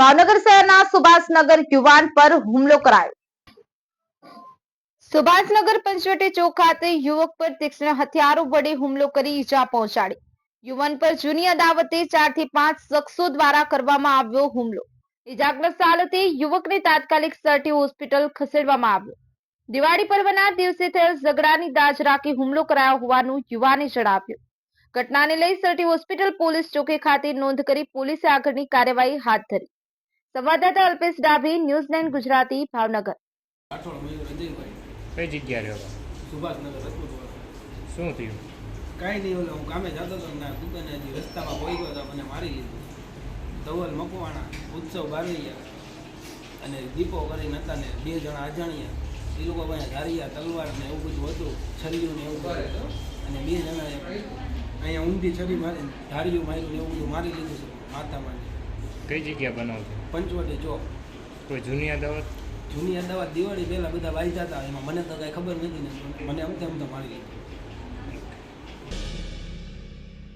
ભાવનગર શહેરના સુભાષનગર યુવાન પર હુમલો કરાયો. સુભાષનગર પંચવટી ચોક ખાતે યુવક પર તીક્ષ્ણ હથિયારો વડે હુમલો કરી ઈજા પહોંચાડી. યુવાન પર જૂની અદાવતે ચારથી પાંચ શખ્સો દ્વારા કરવામાં આવ્યો હુમલો. ઈજાગ્રસ્ત હાલતે યુવકને તાત્કાલિક સરટી હોસ્પિટલ ખસેડવામાં આવ્યો. દિવાળી પર્વના દિવસે થયેલ ઝઘડાની દાજ રાખી હુમલો કરાયો હોવાનું યુવાને જણાવ્યું. ઘટનાને લઈ સરટી હોસ્પિટલ પોલીસ ચોકી ખાતે નોંધ કરી પોલીસે આગળની કાર્યવાહી હાથ ધરી. સંવાદદાતા અલ્પેશ ડાભી ન્યૂઝ નાઇન ગુજરાતી ભાવનગર. કઈ જગ્યા રહ્યો સુભાષનગર શું થયું? કાંઈ નહીં ઓલે હું કામે જતો હતો ના દુકાને હજી રસ્તામાં કોઈ ગયો હતો મને મારી લીધું. ધવલ મકવાણા ઉત્સવ બારૈયા અને દીપો કરીને હતા ને બે જણા અજાણ્યા. એ લોકો અહીંયા ધારિયા તલવાર ને એવું બધું હતું છરીયું ને એવું બધું હતું. અને બે જણાએ અહીંયા ઊંધી છરી મારી ધારિયું માર્યું ને એવું બધું મારી લીધું છે માથામાં કઈ જગ્યા બનાવ છે પંચવટી ચોક. કોઈ જૂની અદાવત? જૂની અદાવત દિવાળી પહેલાં બધા વાંચ્યા જતા એમાં મને તો કાંઈ ખબર નથી ને મને અમથે અમથે મારી લીધું.